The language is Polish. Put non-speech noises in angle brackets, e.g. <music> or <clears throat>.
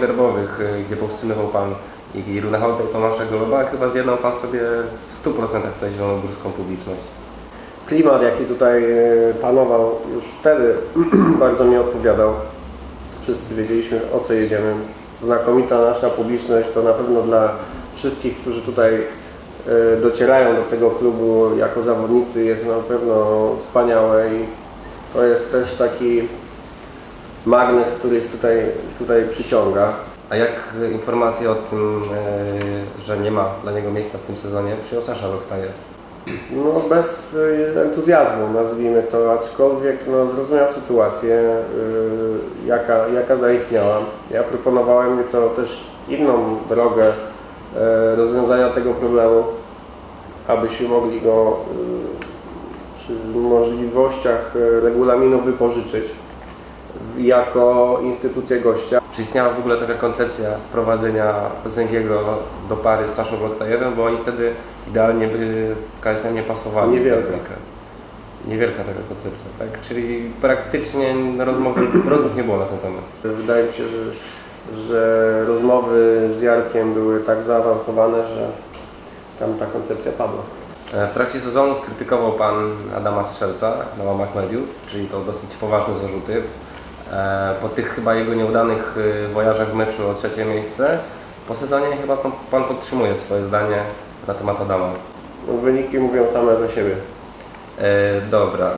derbowych, y, gdzie powstrzymywał Pan i Runechałta i Tomasza Goloba, chyba zjednał Pan sobie w 100% tutaj zielonogórską publiczność. Klimat, jaki tutaj e, panował już wtedy, <clears throat> bardzo mi odpowiadał. Wszyscy wiedzieliśmy, o co jedziemy. Znakomita nasza publiczność to na pewno dla wszystkich, którzy tutaj e, docierają do tego klubu jako zawodnicy jest na pewno wspaniałe i to jest też taki magnes, który ich tutaj, tutaj przyciąga. A jak informacje o tym, y, że nie ma dla niego miejsca w tym sezonie, przyjął Sasza Loktajew? No bez y, entuzjazmu nazwijmy to, aczkolwiek no, zrozumiał sytuację, y, jaka, jaka zaistniała. Ja proponowałem nieco też inną drogę rozwiązania tego problemu, abyśmy mogli go przy możliwościach regulaminu wypożyczyć jako instytucję gościa. Czy istniała w ogóle taka koncepcja sprowadzenia Zęgiego do pary z Saszą Loktajewem, bo oni wtedy idealnie by w KSM nie pasowali. Niewielka. Niewielka taka koncepcja, tak? Czyli praktycznie rozmowy, rozmów nie było na ten temat. Wydaje mi się, że, że rozmowy z Jarkiem były tak zaawansowane, że tam ta koncepcja padła. E, W trakcie sezonu skrytykował Pan Adama Strzelca na łamach mediów, czyli to dosyć poważne zarzuty. E, Po tych chyba jego nieudanych y, wojażach w meczu o trzecie miejsce, po sezonie chyba pan- Pan podtrzymuje swoje zdanie na temat Adama. No, Wyniki mówią same za siebie. E, dobra,